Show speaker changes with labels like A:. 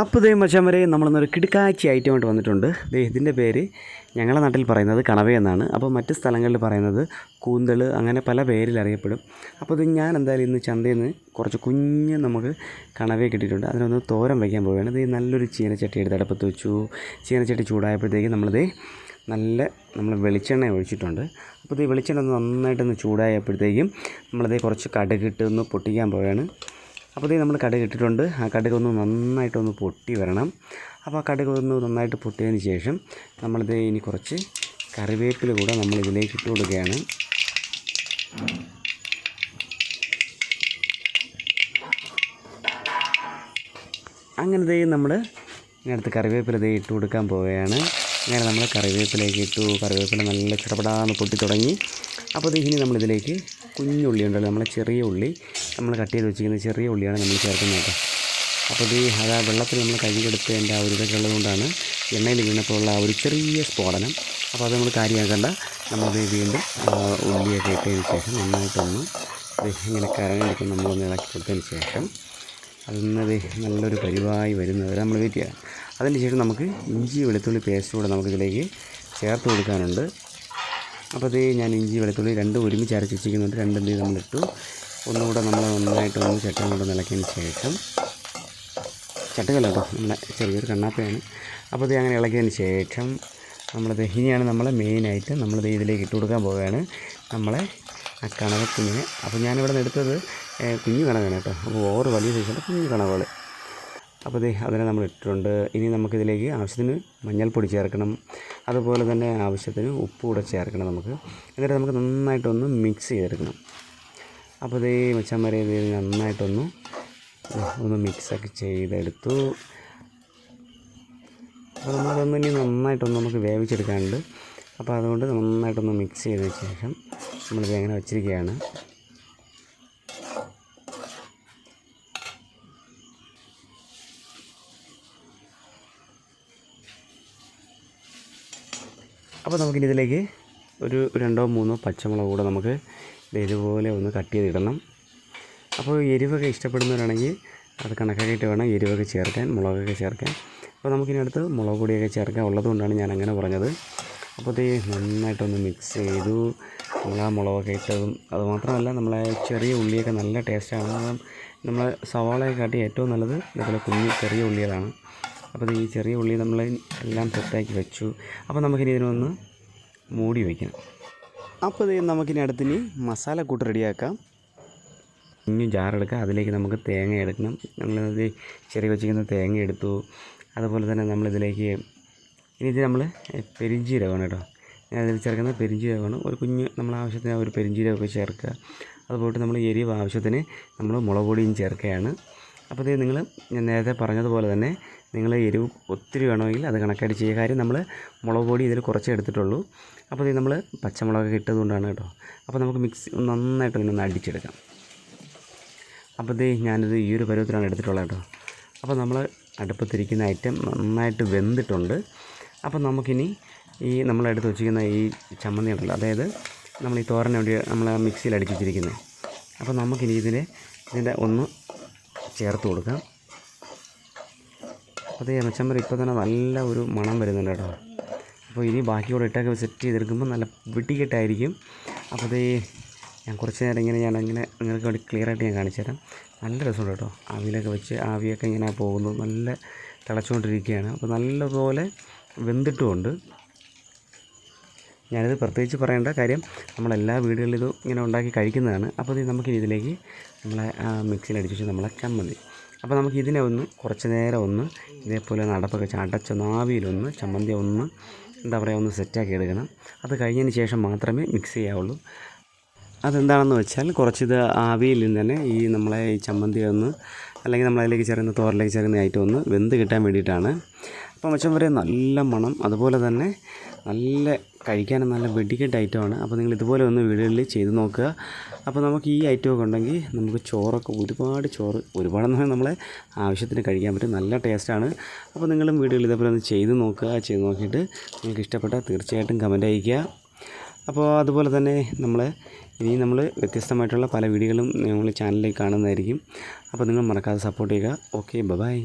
A: അപ്പോൾ ഇതേ വരെ നമ്മളിന്നൊരു കിടുക്കാച്ചി ഐറ്റമായിട്ട് വന്നിട്ടുണ്ട്. ദേ ഇതിന്റെ പേര് ഞങ്ങളുടെ നാട്ടിൽ പറയുന്നത് കണവയെന്നാണ് അപ്പോൾ മറ്റ് സ്ഥലങ്ങളിൽ പറയുന്നത് കൂന്തൾ അങ്ങനെ പല പേരിൽ അറിയപ്പെടും. അപ്പോൾ ഇത് ഞാൻ എന്തായാലും ഇന്ന് ചന്തയിൽ നിന്ന് കുറച്ച് കുഞ്ഞ് നമുക്ക് കണവയെ കിട്ടിയിട്ടുണ്ട്. അതിനൊന്ന് തോരൻ വയ്ക്കാൻ പോവുകയാണ്. ഇത് നല്ലൊരു ചീനച്ചട്ടി എടുത്ത് അടുപ്പത്ത് വെച്ചു. ചീനച്ചട്ടി ചൂടായപ്പോഴത്തേക്ക് നമ്മളിത് നല്ല നമ്മൾ വെളിച്ചെണ്ണ ഒഴിച്ചിട്ടുണ്ട്. അപ്പോൾ ഇത് വെളിച്ചെണ്ണ ഒന്ന് നന്നായിട്ടൊന്ന് ചൂടായപ്പോഴത്തേക്കും നമ്മളിത് കുറച്ച് കടുകിട്ട് ഒന്ന് പൊട്ടിക്കാൻ പോവുകയാണ്. അപ്പോൾ ഇത് നമ്മൾ കടുക് ഇട്ടിട്ടുണ്ട്. ആ കടുക് ഒന്ന് നന്നായിട്ടൊന്ന് പൊട്ടി വരണം. അപ്പോൾ ആ കടുക് ഒന്ന് നന്നായിട്ട് പൊട്ടിയതിന് ശേഷം നമ്മളിത് ഇനി കുറച്ച് കറിവേപ്പില കൂടെ നമ്മൾ ഇതിലേക്ക് ഇട്ട് കൊടുക്കുകയാണ്. അങ്ങനെ ദേ നമ്മൾ ഇതിനടുത്ത് കറിവേപ്പില ദേ ഇട്ട് കൊടുക്കാൻ പോവുകയാണ്. അങ്ങനെ നമ്മൾ കറിവേപ്പിലേക്ക് ഇട്ടു കറിവേപ്പില നല്ല ചിടപടാന്ന് പൊട്ടി തുടങ്ങി. അപ്പോൾ ഇനി നമ്മളിതിലേക്ക് കുഞ്ഞുള്ളി ഉണ്ടല്ലോ നമ്മളെ ചെറിയ ഉള്ളി നമ്മൾ കട്ട് ചെയ്ത് വെച്ചിരിക്കുന്ന ചെറിയ ഉള്ളിയാണ് നമ്മൾ ചേർക്കുന്നത് കേട്ടോ. അപ്പോൾ ഇത് അത് ആ വെള്ളത്തിൽ നമ്മൾ കഴുകിയെടുത്തതിന്റെ ആ ഒരു ഇതൊക്കെ ഉള്ളതുകൊണ്ടാണ് എണ്ണയിൽ വീണപ്പോൾ ഉള്ള ആ ഒരു ചെറിയ സ്ഫോടനം. അപ്പോൾ അത് നമ്മൾ കാര്യമാക്കണ്ട. നമ്മളത് വീണ്ടും ഉള്ളിയൊക്കെ ഇട്ടതിന് ശേഷം നന്നായിട്ടൊന്ന് ഇങ്ങനെ കരഞ്ഞെടുക്കും നമ്മളൊന്ന് ഇളക്കി കൊടുത്തതിന് ശേഷം അതിന്നത് നല്ലൊരു പരിവായി വരുന്നത് നമ്മൾ വെയിറ്റ് ചെയ്യാം അതിന് ശേഷം നമുക്ക് ഇഞ്ചി വെളുത്തുള്ളി പേസ്റ്റ് കൂടെ നമുക്കിതിലേക്ക് ചേർത്ത് കൊടുക്കാനുണ്ട്. അപ്പോൾ ഇത് ഞാൻ ഇഞ്ചി വെളുത്തുള്ളി രണ്ടും ഒരുമിച്ച് അരച്ച് വെച്ചിരിക്കുന്നുണ്ട്. രണ്ടും ഇത് നമ്മളിട്ടു ഒന്നുകൂടെ നമ്മൾ നന്നായിട്ട് ഒന്ന് ചട്ടം കൊണ്ട് നിലയ്ക്കതിന് ശേഷം ചട്ടുകല്ല കേട്ടോ നമ്മുടെ ചെറിയൊരു കണ്ണാപ്പയാണ്. അപ്പോൾ ഇത് അങ്ങനെ ഇളക്കിയതിന് ശേഷം നമ്മളത് ഇനിയാണ് നമ്മൾ മെയിനായിട്ട് നമ്മളത് ഇതിലേക്ക് ഇട്ട് കൊടുക്കാൻ പോവുകയാണ്. നമ്മളെ ആ കണവക്കുഞ്ഞിനെ അപ്പോൾ ഞാനിവിടെ നിന്ന് എടുത്തത് കുഞ്ഞു കണവാണ് കേട്ടോ. അപ്പോൾ ഓവർ വലിയ സൈസുള്ള കുഞ്ഞു കണവുകൾ. അപ്പോൾ ദേ അതിനെ നമ്മൾ ഇട്ടിട്ടുണ്ട്. ഇനി നമുക്കിതിലേക്ക് ആവശ്യത്തിന് മഞ്ഞൾപ്പൊടി ചേർക്കണം. അതുപോലെ തന്നെ ആവശ്യത്തിന് ഉപ്പ് കൂടെ ചേർക്കണം നമുക്ക്. എന്നിട്ട് നമുക്ക് നന്നായിട്ടൊന്ന് മിക്സ് ചെയ്തെടുക്കണം. അപ്പോൾ ഇതേ മച്ചന്മാരെ ഇത് നന്നായിട്ടൊന്ന് ഒന്ന് മിക്സൊക്കെ ചെയ്തെടുത്തു. അപ്പോൾ നമ്മളതൊന്ന് ഇനി നന്നായിട്ടൊന്ന് നമുക്ക് വേവിച്ചെടുക്കാനുണ്ട്. അപ്പോൾ അതുകൊണ്ട് നന്നായിട്ടൊന്ന് മിക്സ് ചെയ്ത ശേഷം നമ്മളിത് അങ്ങനെ വെച്ചിരിക്കുകയാണ്. അപ്പോൾ നമുക്കിനി ഇതിലേക്ക് ഒരു രണ്ടോ മൂന്നോ പച്ചമുളക് കൂടെ നമുക്ക് ഇതുപോലെ ഒന്ന് കട്ട് ചെയ്തിടണം. അപ്പോൾ എരിവൊക്കെ ഇഷ്ടപ്പെടുന്നവരാണെങ്കിൽ അത് കണക്കാക്കിയിട്ട് വേണം എരിവൊക്കെ ചേർക്കാൻ മുളകൊക്കെ ചേർക്കാൻ. അപ്പോൾ നമുക്കിനി അടുത്ത് മുളക് പൊടിയൊക്കെ ചേർക്കാൻ ഉള്ളതുകൊണ്ടാണ് ഞാൻ അങ്ങനെ പറഞ്ഞത്. അപ്പോൾ ഇത് നന്നായിട്ടൊന്ന് മിക്സ് ചെയ്തു. നമ്മൾ ആ മുളകൊക്കെ ഇട്ടതും അതുമാത്രമല്ല നമ്മളെ ചെറിയ ഉള്ളിയൊക്കെ നല്ല ടേസ്റ്റാണ് നമ്മൾ സവാളയൊക്കെ കാട്ടി ഏറ്റവും നല്ലത് ഇതുപോലെ കുഞ്ഞ് ചെറിയ ഉള്ളികളാണ്. അപ്പോൾ ഈ ചെറിയ ഉള്ളി നമ്മൾ എല്ലാം സെറ്റാക്കി വെച്ചു. അപ്പോൾ നമുക്കിനി ഇതിനൊന്ന് മൂടി വയ്ക്കണം അപ്പോൾ ഇത് നമുക്കിനി അടുത്തിനി മസാലക്കൂട്ട് റെഡിയാക്കാം. ഇനി ജാറെടുക്കുക അതിലേക്ക് നമുക്ക് തേങ്ങ എടുക്കണം. നമ്മളത് ചെറിയ വെച്ചിരിക്കുന്ന തേങ്ങ എടുത്തു. അതുപോലെ തന്നെ നമ്മളിതിലേക്ക് ഇനി ഇത് നമ്മൾ പെരിഞ്ചീരകമാണ് കേട്ടോ. ഞാൻ അതിൽ ചേർക്കുന്ന പെരിഞ്ചീരകമാണ്. ഒരു കുഞ്ഞ് നമ്മൾ ആവശ്യത്തിന് ഒരു പെരിഞ്ചീരകമൊക്കെ ചേർക്കുക. അതുപോലെ നമ്മൾ എരിവ് ആവശ്യത്തിന് നമ്മൾ മുളക് പൊടിയും ചേർക്കുകയാണ്. അപ്പോൾ ഇത് നിങ്ങൾ ഞാൻ നേരത്തെ പറഞ്ഞതുപോലെ തന്നെ നിങ്ങൾ എരിവ് ഒത്തിരി വേണമെങ്കിൽ അത് കണക്കായിട്ട് ചെയ്യുക. കാര്യം നമ്മൾ മുളക് പൊടി ഇതിൽ കുറച്ച് എടുത്തിട്ടുള്ളൂ. അപ്പോൾ ഇത് നമ്മൾ പച്ചമുളകൊക്കെ ഇട്ടതുകൊണ്ടാണ് കേട്ടോ. അപ്പോൾ നമുക്ക് മിക്സ് നന്നായിട്ട് ഇതിനൊന്ന് അടിച്ചെടുക്കാം. അപ്പോൾ ഇത് ഞാനിത് ഈ ഒരു പരുവത്തിലാണ് എടുത്തിട്ടുള്ളത് കേട്ടോ. അപ്പോൾ നമ്മൾ അടുപ്പത്തിരിക്കുന്ന ഐറ്റം നന്നായിട്ട് വെന്തിട്ടുണ്ട്. അപ്പോൾ നമുക്കിനി ഈ നമ്മൾ എടുത്ത് വെച്ചിരിക്കുന്ന ഈ ചമ്മന്തി ഉണ്ടല്ലോ അതായത് നമ്മൾ ഈ തോരൻ വേണ്ടി നമ്മൾ മിക്സിയിൽ അടിച്ചിരിക്കുന്നത് അപ്പോൾ നമുക്കിനി ഇതിനെ ഇതിന്റെ ഒന്ന് ചേർത്ത് കൊടുക്കാം. അപ്പോൾ ഈ എമച്ചമ്പർ ഇപ്പോൾ തന്നെ നല്ല ഒരു മണം വരുന്നുണ്ട് കേട്ടോ. അപ്പോൾ ഇനി ബാക്കി ഇട്ടൊക്കെ സെറ്റ് ചെയ്തെടുക്കുമ്പോൾ നല്ല വെട്ടിക്കെട്ടായിരിക്കും. അപ്പോൾ അത് ഞാൻ കുറച്ച് നേരം ഇങ്ങനെ ഞാൻ അങ്ങനെ നിങ്ങൾക്ക് വേണ്ടി ക്ലിയർ ആയിട്ട് ഞാൻ കാണിച്ചു തരാം. നല്ല രസമുണ്ട് കേട്ടോ. ആവിയിലൊക്കെ വെച്ച് ആവിയൊക്കെ ഇങ്ങനെ പോകുന്നു. നല്ല തിളച്ചുകൊണ്ടിരിക്കുകയാണ്. അപ്പോൾ നല്ലപോലെ വെന്തിട്ടുമുണ്ട്. ഞാനിത് പ്രത്യേകിച്ച് പറയേണ്ട കാര്യം നമ്മളെല്ലാ വീടുകളിലും ഇങ്ങനെ ഉണ്ടാക്കി കഴിക്കുന്നതാണ്. അപ്പോൾ ഇത് നമുക്ക് ഇതിലേക്ക് നമ്മളെ മിക്സിയിൽ അടിച്ചു നമ്മളെ ചമ്മന്തി. അപ്പോൾ നമുക്ക് ഇതിനെ ഒന്ന് കുറച്ച് നേരം ഒന്ന് ഇതേപോലെ വെച്ച് അടച്ചൊന്ന് ആവിയിലൊന്ന് ചമ്മന്തി ഒന്ന് എന്താ പറയുക ഒന്ന് സെറ്റാക്കി എടുക്കണം. അത് കഴിഞ്ഞതിന് ശേഷം മാത്രമേ മിക്സ് ചെയ്യാവുള്ളൂ. അതെന്താണെന്ന് വെച്ചാൽ കുറച്ചിത് ആവിയിൽ തന്നെ ഈ നമ്മളെ ഈ ചമ്മന്തി ഒന്ന് അല്ലെങ്കിൽ നമ്മളതിലേക്ക് ചേർന്ന് തോറിലേക്ക് ചേർന്ന് ഐറ്റം ഒന്ന് വെന്ത് കിട്ടാൻ വേണ്ടിയിട്ടാണ്. അപ്പോൾ മച്ചം വരെ നല്ല മണം അതുപോലെ തന്നെ നല്ല കഴിക്കാനും നല്ല വെടിക്കെട്ട് ഐറ്റമാണ് അപ്പോൾ നിങ്ങൾ ഇതുപോലെ ഒന്ന് വീടുകളിൽ ചെയ്ത് നോക്കുക. അപ്പോൾ നമുക്ക് ഈ ഐറ്റം ഒക്കെ ഉണ്ടെങ്കിൽ നമുക്ക് ചോറൊക്കെ ഒരുപാട് ചോറ് ഒരുപാടെന്ന് പറഞ്ഞാൽ നമ്മളെ ആവശ്യത്തിന് കഴിക്കാൻ പറ്റും. നല്ല ടേസ്റ്റാണ് അപ്പോൾ നിങ്ങളും വീടുകളിൽ ഇതേപോലെ ഒന്ന് ചെയ്ത് നോക്കുക ചെയ്ത് നോക്കിയിട്ട് നിങ്ങൾക്ക് ഇഷ്ടപ്പെട്ടാൽ തീർച്ചയായിട്ടും കമന്റ് അയയ്ക്കുക. അപ്പോൾ അതുപോലെ തന്നെ നമ്മൾ ഇനി നമ്മൾ വ്യത്യസ്തമായിട്ടുള്ള പല വീഡിയോകളും നമ്മൾ ചാനലിൽ കാണുന്നതായിരിക്കും. അപ്പോൾ നിങ്ങൾ മറക്കാതെ സപ്പോർട്ട് ചെയ്യുക. Okay bye